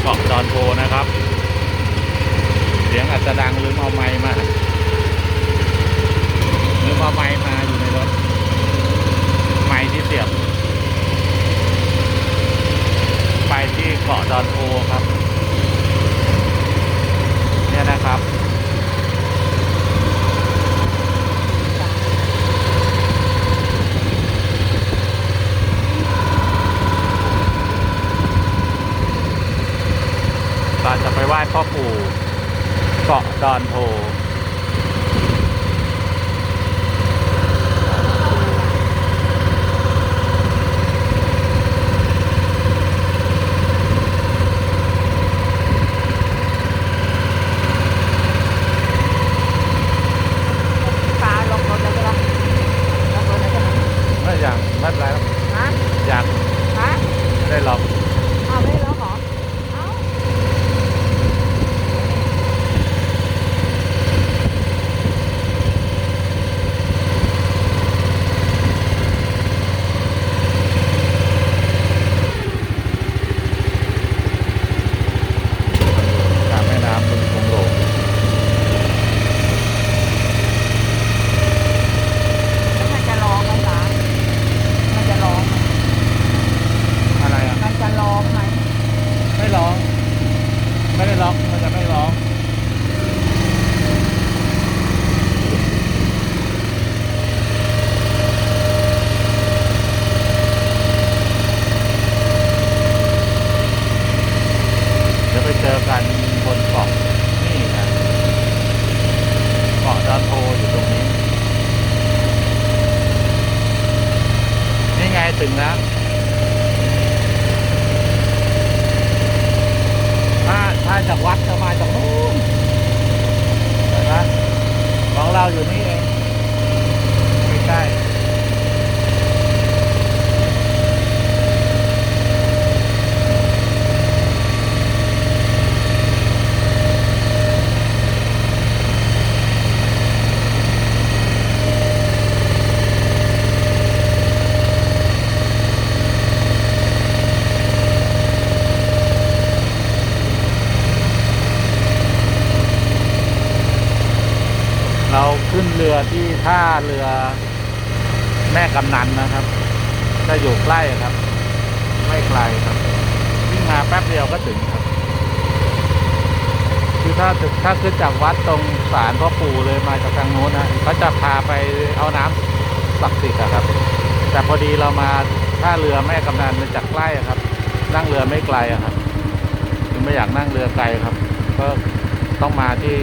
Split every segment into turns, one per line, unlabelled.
เกาะดอนโพนะครับ เสียงอาจจะดังลืมเอาไม้มาลืมเอาไม้มาอยู่ในรถ ไม้ที่เสียบ ไปที่เกาะดอนโพครับ เนี่ยนะครับ จะไปไหว้พ่อปู่เกาะดอนโพ แม่กำนันนะครับจะอยู่ใกล้ครับไม่ไกลครับวิ่งมาแป๊บเดียวก็ถึงครับคือถ้าถึงถ้าขึ้นจากวัดตรงศาลพ่อปู่เลยมาจากทางโน้นนะเขาจะพาไปเอาน้ำศักดิ์สิทธิ์ครับ แต่พอดีเรามาท่าเรือแม่กำนันมันจากใกล้ครับ นั่งเรือไม่ไกลครับคือไม่อยากนั่งเรือไกลครับ ก็ต้องมาที่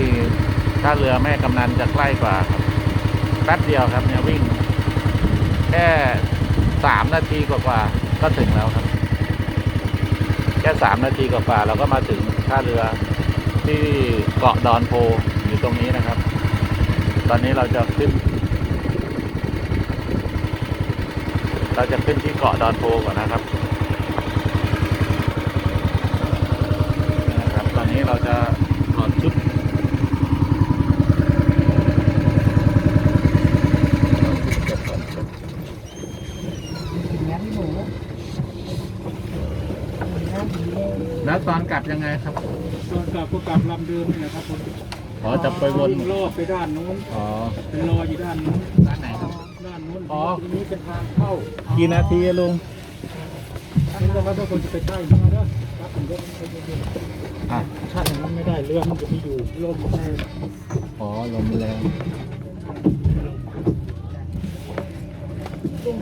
ท่าเรือแม่กำนันจะใกล้กว่าครับแป๊บเดียวครับเนี่ยวิ่ง แค่สามนาทีกว่าๆก็ถึงแล้วครับ แค่สามนาทีกว่าๆเราก็มาถึงท่าเรือที่เกาะดอนโพอยู่ตรงนี้นะครับ ตอนนี้เราจะขึ้น เราจะขึ้นที่เกาะดอนโพก่อนนะครับนี่นะครับ ตอนนี้เราจะถอดชุด แล้วตอนกลับ ยังไงครับ
ตอนกลับก็กลับลำเดิมนี่แหละครับผม
อ๋อจะไปวน
วิ่งรอบไปด้านนู้น
อ๋อ
ไปรออยู่ด้านนู้น
ร้านไหนครับ
ด้านนู้น
อ๋อ
ตรงนี้เป็นทางเข้า
กี่นาทีอะลุง
นี่นะครับถ้าคนจะไปใกล้มาเด้อครับผมก็ไม่ไปเดิน
อะ
ถ้าอย่างนั้นไม่ได้เรือมันจะไม่อยู่ลมแรง
อ๋อลมแรง
ลม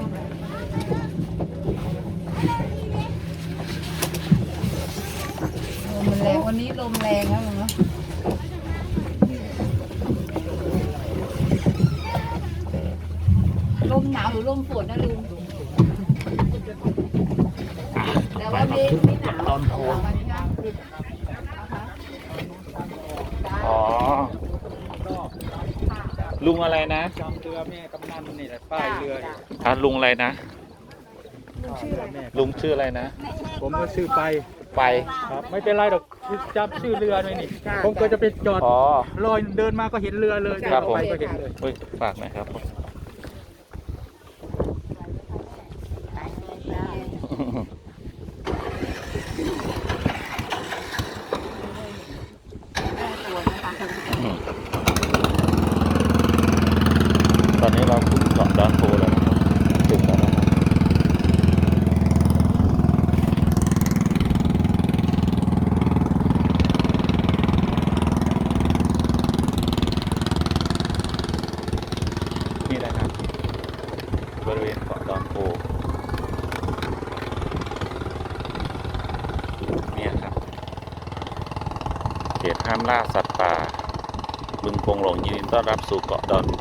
มันแรง วันนี้ลมแรงครับลุงเนาะลมหนาวหรือลมฝนนะลุงแต่ว่าไม่ไม่หนาว
ตอนโพนอ๋อ ลุงอะไรนะ
จำเรือแม่กำนันนี่แหละป้ายเรือเนี่ย
อะลุงอะไรนะ
เรือแม่
ลุงชื่ออะไรนะ
ผมก็ชื่อไป
ไป
ครับ ไม่เป็นไรหรอก จำชื่อเรือหน่อยนี่ผมก็จะไปจอด
อ๋อ
ลอยเดินมาก็เห็นเรือเลย
ครับ
เดินออกไป
ผม
ก็เห็นเลย
อุ้ยฝากหน่อยครับผม
ดอนโพเนี่ยครับ เขตห้ามล่าสัตว์ป่า บึงโพงหลงยินดี ต้อนรับสู่เกาะดอนโพ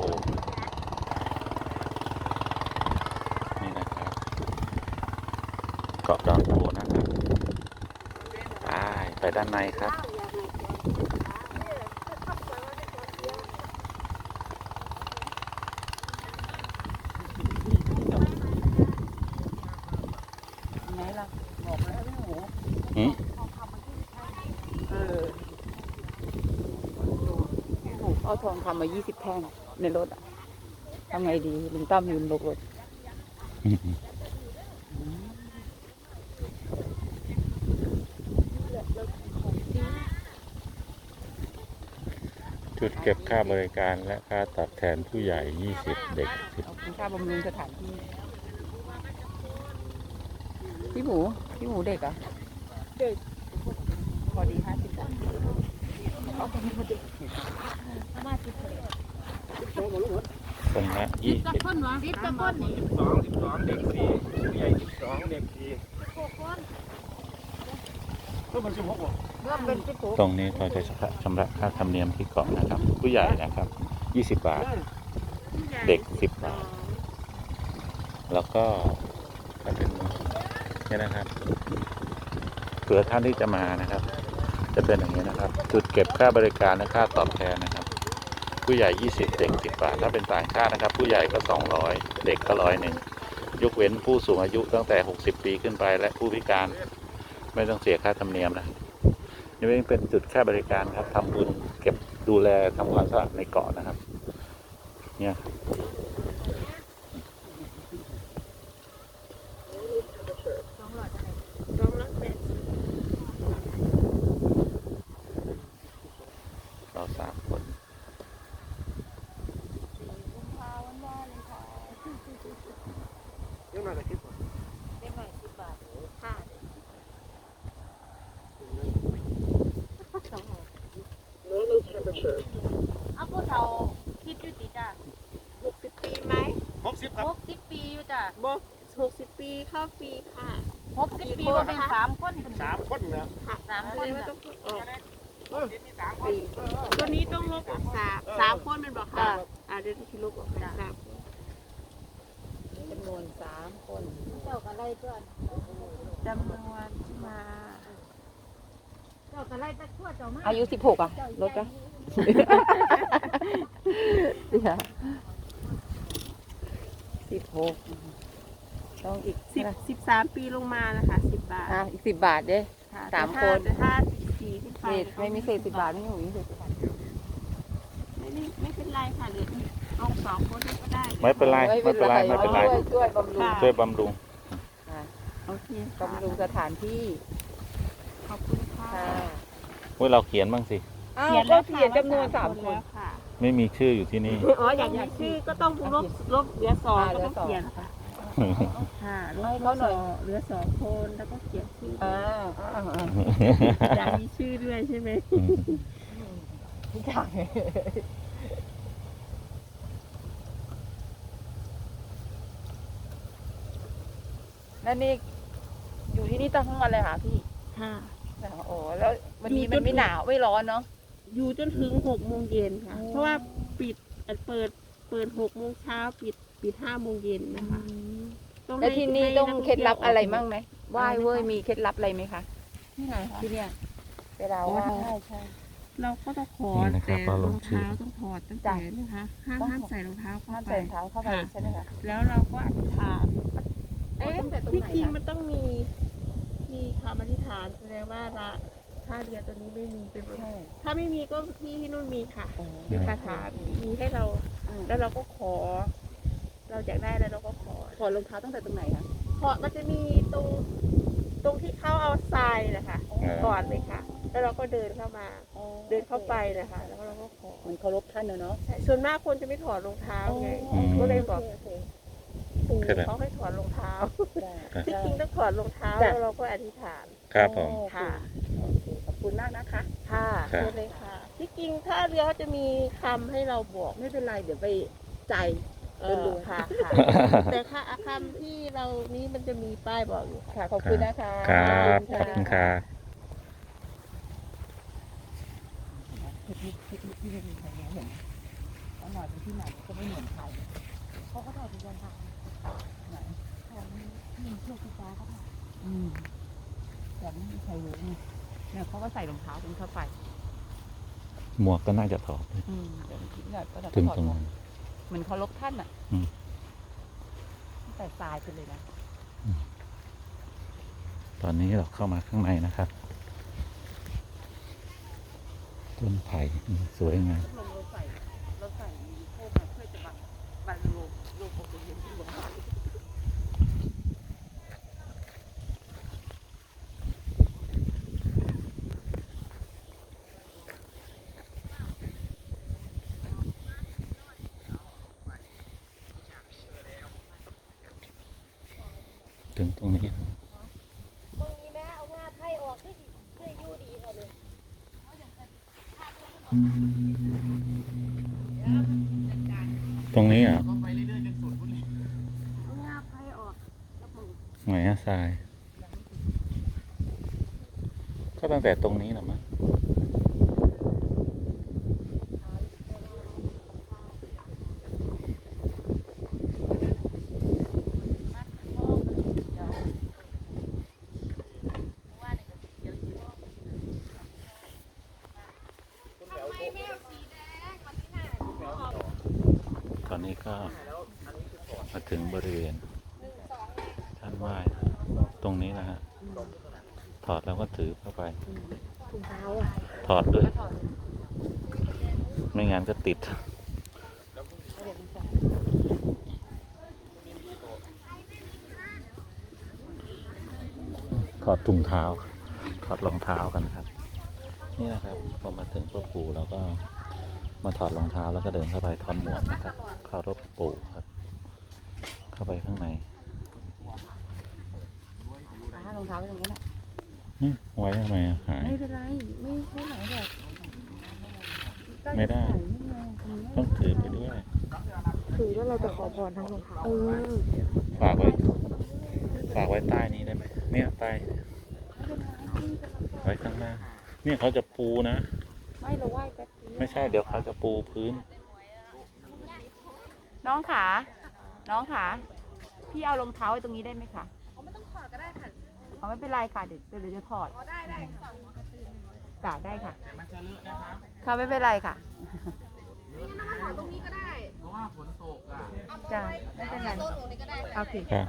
นี่นะครับเกาะดอนโพนะครับไปไปด้านในครับ
ไหนล่ะบอกแล้วพี่หมู
หืม
เออพี่หมูเอาทองคำมายี่สิบแท่งในรถอะทำไงดีลุงตั้มยืนบกรถ
จุดเก็บค่าบริการและค่าตอบแทนผู้ใหญ่ 20 เด็ก
เอาคุณค่าบำรุงสถานที่ พี่หมู พี่หมูเด็กเหรอะเด็ก พอดีห้าสิบ บาทเอาไปพอดี
10คนละ20
สิบกว่าคนนี่
สองสิบสองเด็กสี่ผู้ใหญ่สิบสองเด็กสี่เพิ่มเป็นสิบหกบ่
เริ่มเป็นสิบหก
ตรงนี้เราจะชำระค่าธรรมเนียมที่เกาะนะครับ ผู้ใหญ่นะครับ20บบาท เด็ก10บบาท แล้วก็เป็นนี่นะครับเผื่อท่านที่จะมานะครับ จะเป็นอย่างนี้นะ ครับ จุดเก็บค่าบริการและค่าตอบแทนนะครับ ผู้ใหญ่ 20 เด็ก 10 บาท ถ้าเป็นต่างชาตินะครับ ผู้ใหญ่ก็ 200 เด็กก็ร้อยหนึ่งยกเว้นผู้สูงอายุตั้งแต่ 60 ปีขึ้นไป และผู้พิการไม่ต้องเสียค่าธรรมเนียมนะนี่เป็นจุดค่าบริการครับทำบุญเก็บดูแลทำความสะอาดในเกาะนะครับ เนี่ยครับเราสามคน
เดี๋ยวมาแต่คิดบ่
เอาพวกเราคิดอยู่ติจ้ะ
หกสิบปีไหม
หกสิบครับ
หกสิบปีอยู่จ้ะ
บหกสิบปี เข้าฟรีค่ะ
หกสิบปีว่าเป็นสามคนเป็น
สามคนนะ
สามคน
ไม่
จ้ะ
ต้องออก
เออสามคน
ตัวนี้ต้องลบออกสามสามคนเป็นบอกค่ะอ่าเดี๋ยวที่ลบออกไปสามคน
จำนวนสามคน
เจ้ากันไล่เพื่อน
จำนวนมา
เจ้ากันไล่ตะขั้วเจ้ามา
อายุสิบหกอะลดกันสิบหก ต้องอีก
สิบสิบสามปีลงมานะคะสิบบาท
อะอีกสิบบาทเด้
ค่ะ
สาม
แต่
คน
แต่ถ้าสิบสี่ขึ้นไป
เศษไม่มีเศษสิบบาทไม่มีเศษสิบบาท
ไม่ไม่ไม่เป็นไรค่ะเหลือลงสองคนก็ได้
ไม่เป็นไรไม่เป็นไรไม่เป็นไร
ช่วยช่วยบำรุง
ค่ะ
ช่วยบำรุง
โอเคค่ะ
บำรุงสถานที่
ขอบคุณค่ะ
ค่ะ
เว้ยเราเขียนบ้างสิ
อ้าวก็เขียนจำนวนสามคน
แล้วค่ะ
ไม่มีชื่ออยู่ที่นี่
อ๋ออย่างนี้ชื่อก็ต้องลบลบเหลือสอง
อ่า
ก็
เหลื
ต้
อ
อง
สอง
เขียนค่ะ ค่ะล
ให้
บ
เขาหน่อย
สงเหลือสองคนแล้วก็เขียนชื่อ
อ่าอ่าอ่า
อยากมีชื่อด้วยใช่ไหม
ทุกอย่างนั่นนี่อยู่ที่นี่ตั้งทั้งวันเลยค่ะพี่
ค่ะ
โอ้แล้ววันนี้
อยู่จ
มันนไม่หนาวไม่ร้อนเนาะ
อยู่จนถึงหกโมงเย็นค่ะ
โอ้
เพราะว่าปิดเอ่อเปิดเปิดหกโมงเช้าปิดปิดห้าโมงเย็นนะคะ ต้อง
แล้ว
ให้
ที่นี่
ให้
ต้อง
นัก
เคล็ดลับ
ที่ยว
อะไรมั่งไหมไหว้
อะไรนะคะ
เว้ยมีเคล็ดลับอะไรไหมคะ
ที่ไหนคะ
ที่เนี่ยเวลา
อ๋อ
ไหว้ใช่
เราก็ต้องขอ
นี่นะครับ
แต่
เรา
ร
ล
องง
ชื่อ
เท้าต้องถอดตั้งแต่นะคะห้าม
ต้อง
ห้ามใส่รองเท้าเข้า
ห้าม
ไป
ใส่รองเท้าเข้าไป
ค่ะ
ใช่ไหมคะ
แล้วเราก็อธิษฐานเอ๊ะ
ตั้งแต่ตรง
ที่
ไหน
จริง
คะ
มันต้องมี มีคำอธิษฐานแสดงว่าละท่าเรือตัวนี้ไม่มีเป็น
ใช่
ถ้าไม่มีก็ที่ที่นู่นมีค่ะ
โอ้
มีคาถามีให้เรา
อืม
แล้วเราก็ขอ เราอยากได้แล้วเราก็ขอ
ถอดรองเท้าตั้งแต่ตรงไหนคะ
เพราะมันจะมีตรงตรงที่เขาเอาทรายนะคะ
อ๋อ
ก่อนเลยค่ะ แล้วเราก็เดินเข้ามา เดินเข้าไปนะคะ แล้วเราก็ขอ
เหมือนเคารพท่านเนอะเนาะ
ใช่ส่วนมากคนจะไม่ถอดรองเท้าไง
อืม
ก็เลยบอก
โอเค
ปู่
ครับ
เขาให้ถอดรองเท้า
ได้
ที่จริงต้องถอดรองเท้า
จ้ะ
แล้วเราก็อธิษฐาน
ครับผม
โอเค่ะโอเคขอบคุณมากนะคะ
ค่ะ
ครับ
เชิญเลยค่ะ ที่จริงถ้าเรือเขาจะมีคำให้เราบอก
ไม่เป็นไรเดี๋ยวไปใจ
เออค่ะค่ะแต่ค่ะอาคารที่เรานี้มันจะมีป้ายบอกอยู่ค่ะ
ค่ะขอบคุณนะคะ
ครับขอบคุณครับ
เอาหน่อยเป็นที่ไหนก็ไม่เหมือนใครเขาก็ถ่ายเป็นวันทางไหนของนี่เชือกสีฟ้าเขาถ่ายอืมแต่ไม่มีใครรู้ไงเนี่ยเขาก็ใส่รองเท้าเป็นเข้าไป
หมวกก็น่าจะถอด
อืมเดี๋ยวคิดหน่อยก็จะ
ถึง
ถอด
ตรง
หมวก
นั้น
เหมือนเขาลบท่านอะ
อืม
แต่ทรายไปเลยนะ
ตอนนี้เราเข้ามาข้างในนะครับต้นไผ่อืมสวยงาม
ลงเราใส่เราใส่โค้งมาเพื่อจะบังบังโลกโลกของตัวเองที่ลงมา
ถึงตรงนี้
ตรงนี้แม่เอางาไทยออกด้วยดิด้วยอยู่ดีเขาเลย
ตรงนี้เหรอะ
เอางาไทยออกแล้วมึง
ไหนอะทราย ก็ตั้งแต่ตรงนี้แหละมั้ง ตอนนี้ก็มาถึงบริเวณท่านไหว้ตรงนี้นะฮะ ถอดแล้วก็ถือเข้าไป
ถุงเท้า อ
ดด้วย ไม่งั้นก็ติด ถอดถุงเท้า ถอดรองเท้ากันครับ นี่นะครับพอมาถึงพ่อปู่เราก็มาถอดรองเท้าแล้วก็เดินเข้าไปถอนหมวกนะครับเคารพปู่ครับ เข้าไปข้างใน
รองเท้าไว้ตรงนี้แหละ
ไว้ทำไมอะหาย
ไม่เป็นไร ไม่ไม่ไหนแบบ
ไม่ได้ ต้องถือไปด้วย
คือว่าเราจะขอพรทั้งรองเท้าเออ
ฝากไว้ ฝากไว้ใต้นี้ได้ไหม เนี่ยใต้ ไว้ข้างหน้า เนี่ยเขาจะปูนะ
ไม่เราไหว้แป๊บเดียว
ไม่ใช่ เดี๋ยวเขาจะปูพื้น
น้องขา น้องขา พี่เอารองเท้าไว้ตรงนี้ได้ไหมคะ เอาไม่เป็นไรค่ะเดี๋ยวเดี๋ยวจะถอดได้ได้จ้าได้ค่ะค่ะไม่เป็นไรค่ะจ้าไม่เป็นไรโอเค
ค่ะ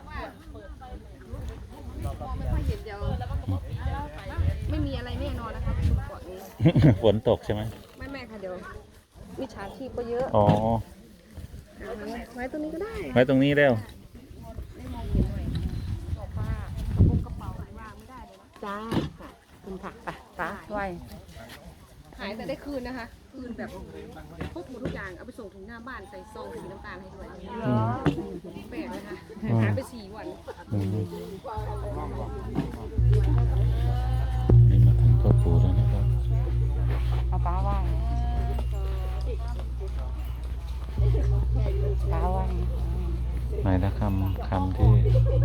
ไม่มีอะไรแน่นอนนะคะเกาะนี้
ฝนตกใช่ไหม
ไม่ไม่ค่ะเดี๋ยวมิจฉาชีพก็เยอะ
อ๋อ
ไว้ตรงนี้ก็ได้
ไว้ตรงนี้เร็ว
จ้าค่ะคุณค่ะไปป้าไหว
หายแต่ได้คืนนะคะ คืนแบบครบหมดทุกอย่าง เอาไปส่งถึงหน้าบ้านใส่ซองสีน้ำตาลให้ด้วยแปลกนะคะ
อืม
หายไปสี่วัน
อืมนี่มาถึงพ่อปู่แล้วนะครับ
เอาป้าไหวป้าไหว
ไหนนะคำคำที่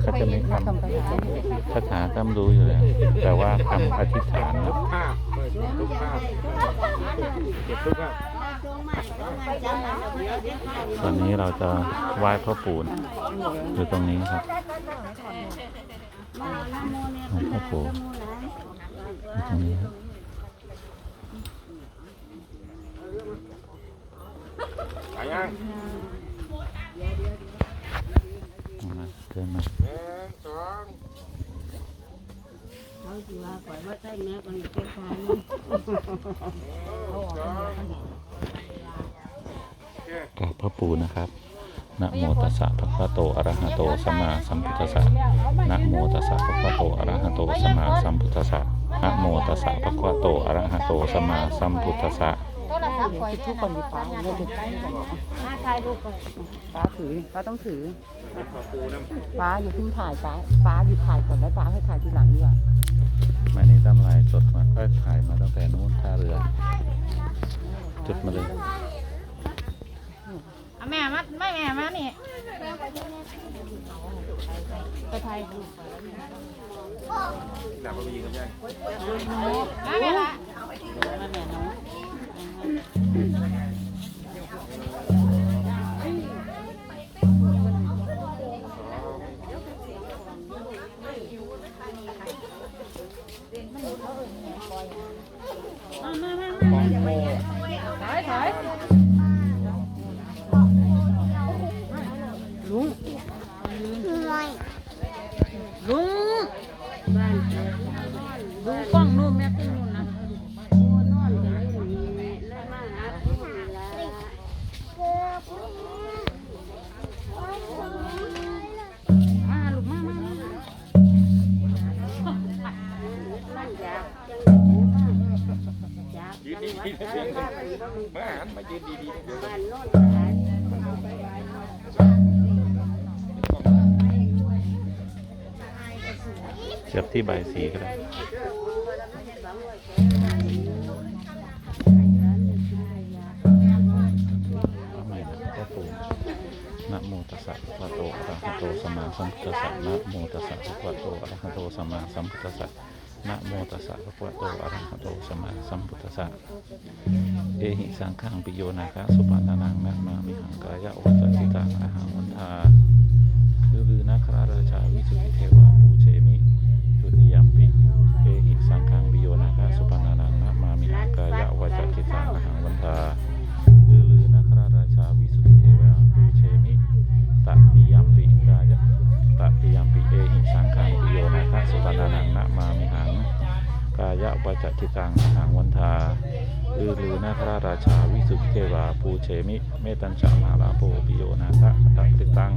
เขาจะมีคำ
ไปแล้วำ
คาถาก็รู้อยู่แล้ว แต่ว่าคำอธิษฐานนะ
ภาพเปิดทุกภาพเก็บ
ตอนนี้เราจะไหว้พ่อปู่อยู่ตรงนี้ครับพ่อปู่อยู่ตรงนี้ครับ เอามาเดินมากราบพระปู่นะครับ นะโมตัสสะภะคะวะโต อะระหะโต สัมมาสัมพุทธัสสะ นะโมตัสสะภะคะวะโต อะระหะโต สัมมาสัมพุทธัสสะ นะโมตัสสะภะคะวะโต อะระหะโต สัมมาสัมพุทธัสสะ
โทรศัพท์คอย
ทุกคนมีป้าเนี่ยเด็กใกล้กัน
มาถ่ายรูปก่อน
ป้าถือป้าต้องถือป้าอย่าเพิ่งถ่ายป้าป้าหยุดถ่ายก่อนแล้วป้าให้ถ่ายทีหลังดีกว่า
แม่นี้ตั้งไลน์สดมาก็ถ่ายมาตั้งแต่นู้นท่าเรือ จุดมาเลย
เอาแม่มาไม่แม่มานี่ไปไทยหนักไปยิงกันยังมาแม่ละ Thank you.
เสียบที่ใบสีก็ได้ทำไมนะพ่อปู่นะโมตัสสะภะคะวะโตอะระหะโตสัมมาสัมพุทธัสสะนะโมตัสสะภะคะวะโตอะระหะโตสัมมาสัมพุทธัสสะนะโมตัสสะภะคะวะโตอะระหะโตสัมมาสัมพุทธัสสะเอหิสังฆังปิโยนาคะสุปานานังนะมามิหังกายะวัจจิตังอะหังวันทาคือลือนาคราราชาวิสุทธิเทวาปู ติยามปิเอหิสังฆังปิโยนาคะสุปานานังนะมามิหังกายะวัจจิตังอหังวันทาลือลือนาคราราชาวิสุทธิเทวาภูเชมิตติยามปิกายะตติยามปิเอหิสังขังปิโยนาคสุปนานังนะมามิหังกายะวัจจิตังอหังวันทาลือลือนาคราราชาวิสุทธิเทวาภูเชมิ เมตัญจมาลาโปปิโยนาคะตัติตัง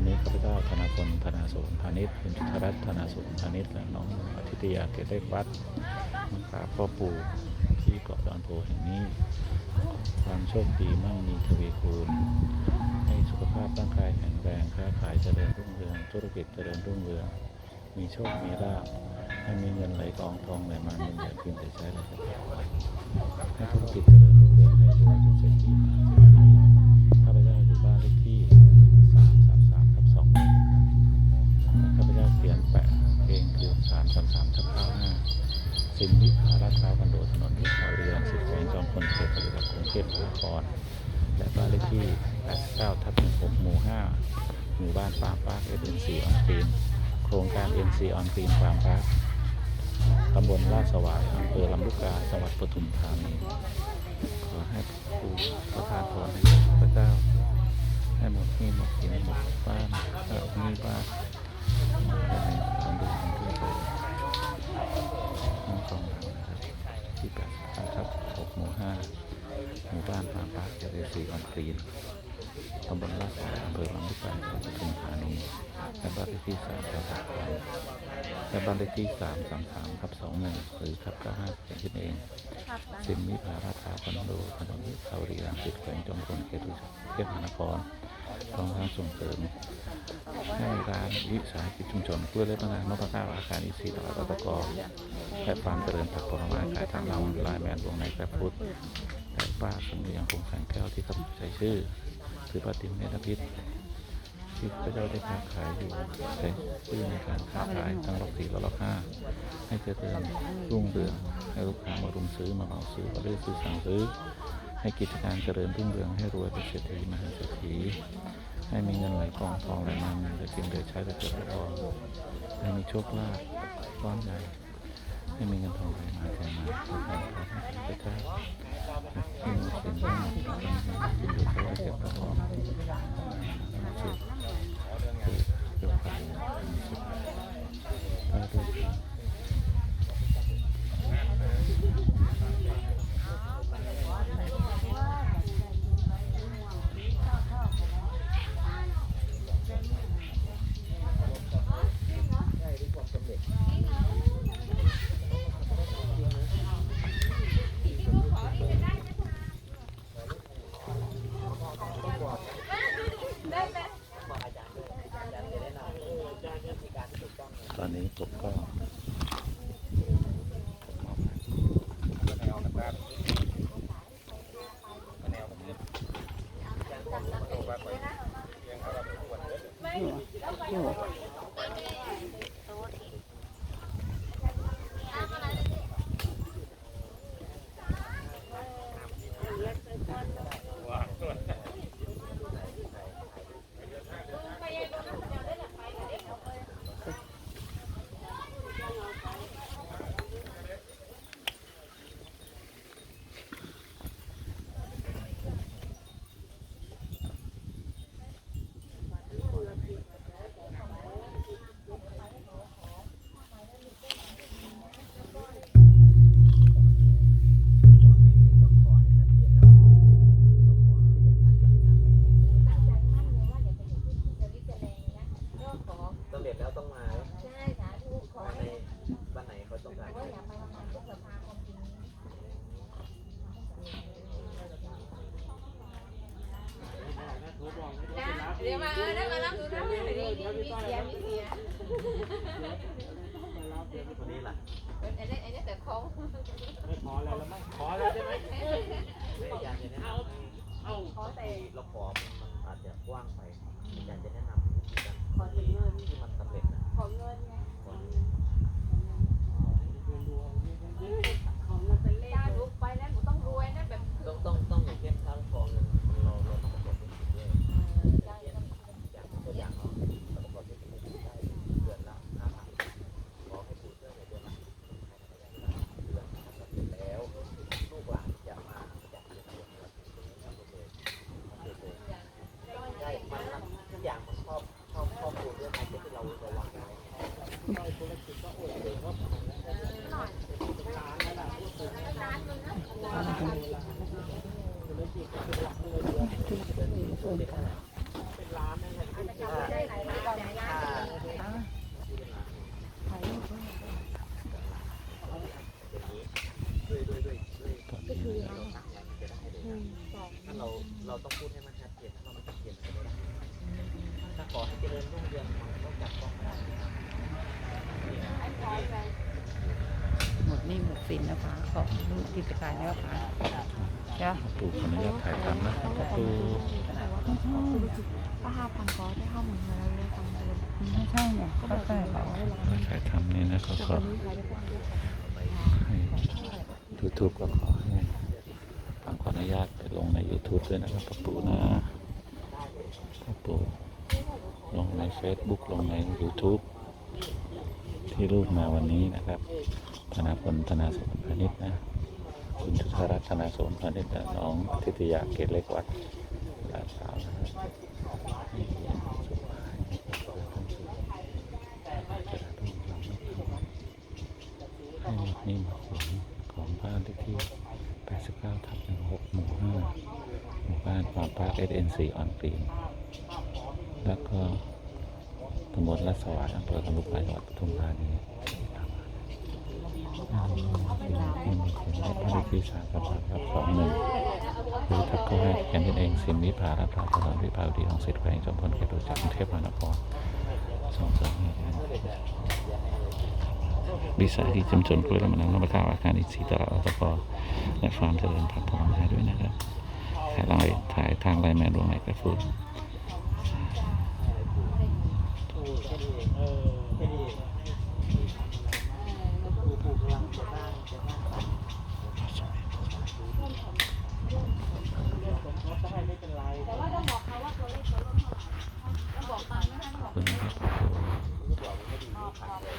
วันนี้ข้าพเจ้าธนาพลธนาสนพาณิชย์คุณธรัตน์ธนาสนพาณิชย์และน้องอธิตยาเกตเล็กวัดมากราบพ่อปู่ที่เกาะดอนโพแห่งนี้ ความโชคดีมั่งมีทวีคูณ ให้สุขภาพร่างกายแข็งแรงค้าขายเจริญรุ่งเรืองธุรกิจเจริญรุ่งเรือง มีโชคมีลาภให้มีเงินไหลกองทองไหลมาเงินไหลขึ้นไหลใช้ไหลสบาให้ธุรกิจเจริญรุ่งเรืองให้รวย องคือ333ทับ95สินวิภาราชาวกันโดถนนวิภาวดีรังสิตแขวงจอมพลเขตปฏิบัติกรุงเทพมหานคร และบ้านเลขที่ 89 ทับ16หมู่ 5 หมู่บ้านฟาร์มพาร์คเอ็นซีออนกรีนโครงการ NC ออนกรีนฟาร์มพาร์คตำบลลาดสวายอำเภอลำลูกกา จังหวัดปทุมธานี ขอให้ปู่ประทานพรให้พระเจ้า ให้หมดหนี้หมดสินหมดบ้านถ้าหนี้บ้าน น้องกองเรานะครับที่85ทับ6หมู่5หมู่บ้านฟาร์มพาร์คเอ็นซีออนกรีนตำบลลาดสายอำเภอลำลูกกาจังหวัดปทุมธานีและบ้านเลขที่สามทับสองและบ้านเลขที่สามสามสามทับสองหนึ่งหรือทับเก้าห้าเขียนขึ้นเองสินมิภาราชาคอนโดถนนวิภาวดีรังสิตแขวงจอมพลเขตอุเทพมหานครพ รอมทั้งส่งเสริมให้ร้านวิสาหกิจชุมชนเพื่อเล่นพนันพเก้าอาคารอีซีตลาดตะกอและฟาร์มเจริญผักผลไม้ขายทางเราลายแมนวงในแกร็บฟุตและป้าสมเรียงคงแสงแก้วที่เขาใช้ชื่อคือป้าติ๋มเนตรพิษที่พระเจ้าได้ค้าขายอยู่ใช้ชื่อในการค้าขายทั้งล็อกสี่และล็อกห้าให้เจริญรุ่งเรืองให้ลูกค้ามารุมซื้อมาเหมาซื้อมาเลือกซื้อสั่งซื้อ ให้กิจการเจริญรุ่งเรืองให้รวยเป็นเศรษฐีมหาเศรษฐีให้มีเงินไหลกองทองไหลมาเงินไหลกินเดือใช้แต่เกิดไหลออกให้มีโชคลาภก้อนใหญ่ให้มีเงินทองไหลมาเทมาขอให้พระเจ้าให้มีสิ่งที่ดี 用 ลูกกิ
จการแล้
ว
ค่ะจ้ะ
ปู่ขออนุญาตถ่ายทำนะครับปู่
ก็ห้าพันก็ได้ห้าหมื่นแล้วเลยทำเดือน
ไม่ใช่เนี่ยก็ใช่เขา
ถ่ายทำนี่นะก็ขอให้ยูทูบก็ขอให้ฟังขออนุญาตไปลงใน YouTube ด้วยนะครับพ่อปู่นะพ่อปู่ลงใน Facebook ลงใน YouTube ที่รูปมาวันนี้นะครับ ธนาพลธนาสมพานิชนะ คุณชุธารัตนาสมพานิชและน้องทิติยาเกตเล็กวัดลานสาวนะครับให้หมดนี้มดสินของบ้านเลขที่ 89ทับ16หมู่5หมู่บ้านฟาร์มพาร์ค SN4 ออนกรีนแล้วก็ตำบลรัศวาอำเภอคำลุกไปจังหวัดปทุมธานี และบ้านเลขที่3กับ3ครับ21หรือทักเข้าให้แคนดิเองสินวิภารับราถนนวิภาวดีของสิทธิ์แขวงจอมพลเขตดุจากกรุงเทพมหานครส่งสริมให้าวิสาหกิจชุมชนกล้วยลำนำน้ำประทาอาคารอินทรีย์ตลาดอตกและฟาร์มเจริญพักผ่อนให้ด้วยนะครับถ่ายทางไลน์ถ่ายทางลน์แมนดวงไหนกระฟูด
ปู่แค่นี้เองเออแค่นี้เองปู่ปู่กำลังจะสร้างจะสร้างได้ไม่เป็นไร
แต่ว่าต้องบอกเขาว่าตัวเลขตัวเลขต้องบอกมาไม่ให้บอก
คุณนะครับ
ก็บอกมันไม่ดีไม่ขาดเลย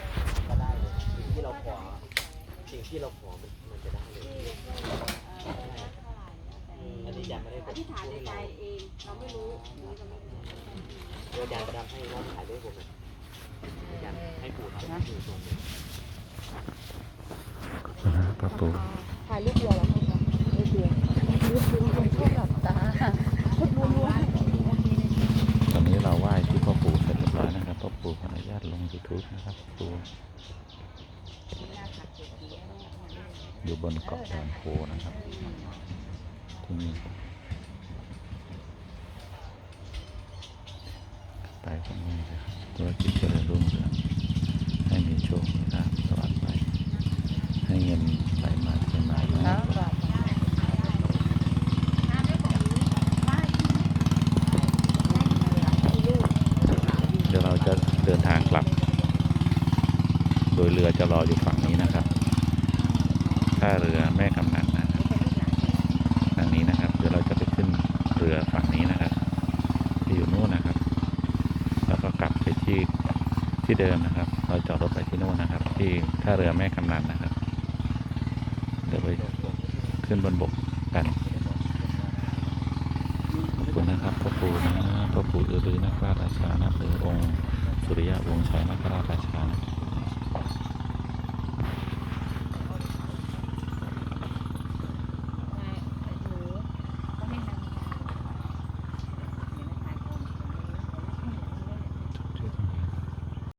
ก็ได้เลยสิ่งที่เราขอสิ่งที่เราขอมันมันจะได้เลยอันนี้ยังไม่ได้บอก
ที่ฐานในใจเองเราไม่รู้นี่เราไม่รู้
เดี๋ยวอา จารย์ประดำให้น้องถ่ายด้วยผมนะอาจารย์ให้ปู่ทำให้ดูตรงนี้
คุณนะครับป้าปู
ถ่ายรูปเดียวเหรอคะรูปเดียวรูปเดียวคนชอบหลับตาคนรัว
ตอนนี้เราไหว้ที่พ่อปู่เสร็จเรียบร้อยนะครับพ่อปู่ขออนุญาตลงยูทูบนะครับพ่อปู่อยู่บนเกาะแดนโพนะครับ ที่นี่ไปข้างในนะครับธุรกิจเจริญรุ่งเรืองให้มีโชคมีลาภตลอดไป ให้เงินไหลมาเทมาไหลมา เดี๋ยวเราจะเดิ นทางกลับ โดยเรือจะรออยู่ฝั่งนี้นะครับท่าเรือแม่กำนันนะครับฝั่งนี้นะครับ เดี๋ยวเราจะไปขึ้นเรือฝั่งนี้นะครับ ที่อยู่นู่นนะครับ แล้วก็กลับไปที่ที่เดิมนะครับ เราจอดรถไปที่นู่นนะครับ ที่ท่าเรือแม่กำนันนะครับ เดี๋ยวไปขึ้นบนบกกันขอบคุณนะครับพ่อปู่นะพ่อปู่อือรือนักราชราชานับถือองค์ สุริยะวงชัยนักราชราชา